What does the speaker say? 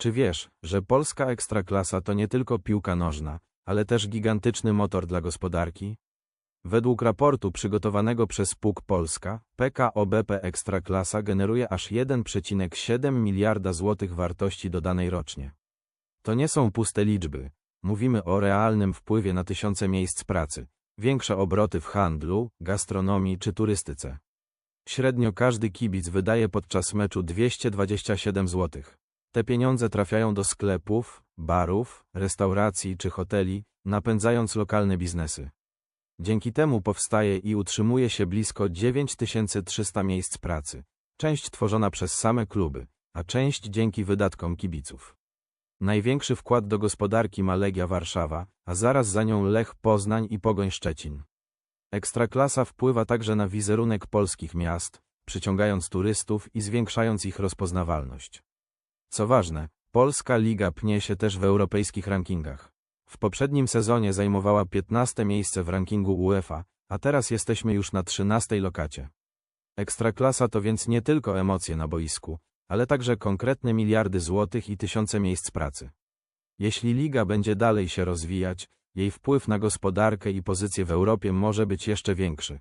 Czy wiesz, że polska ekstraklasa to nie tylko piłka nożna, ale też gigantyczny motor dla gospodarki? Według raportu przygotowanego przez PUK Polska, PKO BP Ekstraklasa generuje aż 1,7 miliarda złotych wartości dodanej rocznie. To nie są puste liczby. Mówimy o realnym wpływie na tysiące miejsc pracy, większe obroty w handlu, gastronomii czy turystyce. Średnio każdy kibic wydaje podczas meczu 227 zł. Te pieniądze trafiają do sklepów, barów, restauracji czy hoteli, napędzając lokalne biznesy. Dzięki temu powstaje i utrzymuje się blisko 9300 miejsc pracy, część tworzona przez same kluby, a część dzięki wydatkom kibiców. Największy wkład do gospodarki ma Legia Warszawa, a zaraz za nią Lech Poznań i Pogoń Szczecin. Ekstraklasa wpływa także na wizerunek polskich miast, przyciągając turystów i zwiększając ich rozpoznawalność. Co ważne, polska liga pnie się też w europejskich rankingach. W poprzednim sezonie zajmowała 15 miejsce w rankingu UEFA, a teraz jesteśmy już na 13 lokacie. Ekstraklasa to więc nie tylko emocje na boisku, ale także konkretne miliardy złotych i tysiące miejsc pracy. Jeśli liga będzie dalej się rozwijać, jej wpływ na gospodarkę i pozycję w Europie może być jeszcze większy.